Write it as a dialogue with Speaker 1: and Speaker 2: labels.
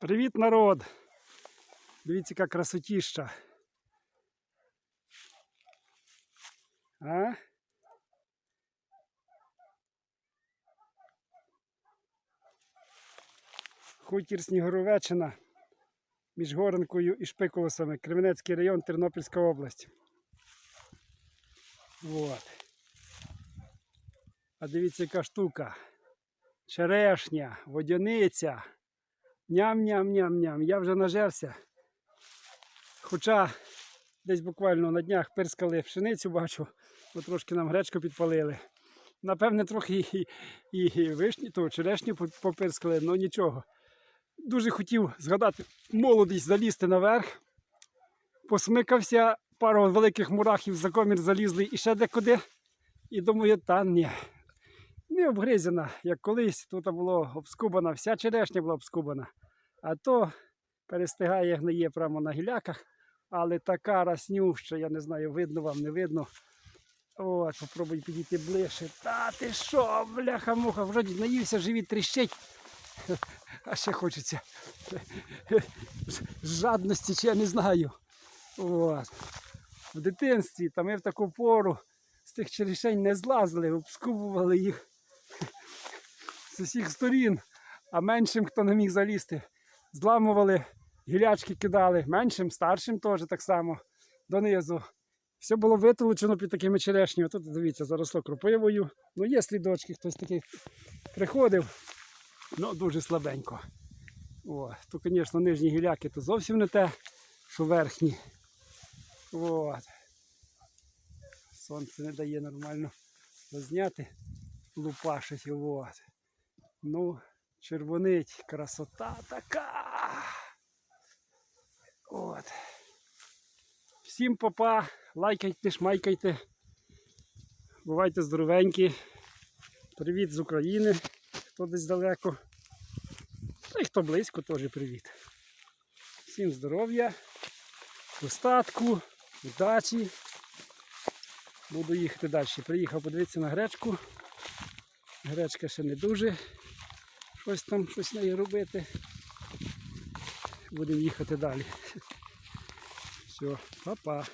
Speaker 1: Привіт, народ! Дивіться, яка красотіща. А? Хутір Снігоровечина між Горенкою і Шпиколосами, Кременецький район, Тернопільська область. Вот. А дивіться, яка штука. Черешня, водяниця. Ням-ням-ням-ням. Я вже нажерся. Хоча десь буквально на днях пирскали пшеницю, бачу, бо трошки нам гречку підпалили. Напевне, трохи і, і, і вишні, то черешню попирскали, але нічого. Дуже хотів згадати молодість залізти наверх. Посмикався, пару великих мурахів за комір залізли і ще декуди. І думаю, та ні. Не обгризена, як колись. Тут було обскубана, вся черешня була обскубана. А то перестигає, гниє прямо на гіляках. Але така раснюща, я не знаю, видно вам, не видно. От, попробуй підійти ближче. Та ти що, бляха-муха, вроді наївся, живіт тріщить. А ще хочеться жадності, чи я не знаю. От. В дитинстві та ми в таку пору з тих черешень не злазили, обскубували їх з усіх сторін, а меншим, хто не міг залізти, зламували, гілячки кидали, меншим, старшим теж так само донизу. Все було витолочено під такими черешнями. Тут, дивіться, заросло кропивою. Ну, є слідочки, хтось такий приходив, ну дуже слабенько. О, то, звісно, нижні гіляки то зовсім не те, що верхні. От. Сонце не дає нормально зазняти лупашить. От. Ну, червонить, красота така. От. Всім попа, лайкайте, шмайкайте. Бувайте здоровенькі. Привіт з України, хто десь далеко. Й хто близько, теж привіт. Всім здоров'я, достатку, удачі. Буду їхати далі. Приїхав подивитися на гречку. Гречка ще не дуже. Щось там, щось нею робити. Будемо їхати далі. Все, па-па.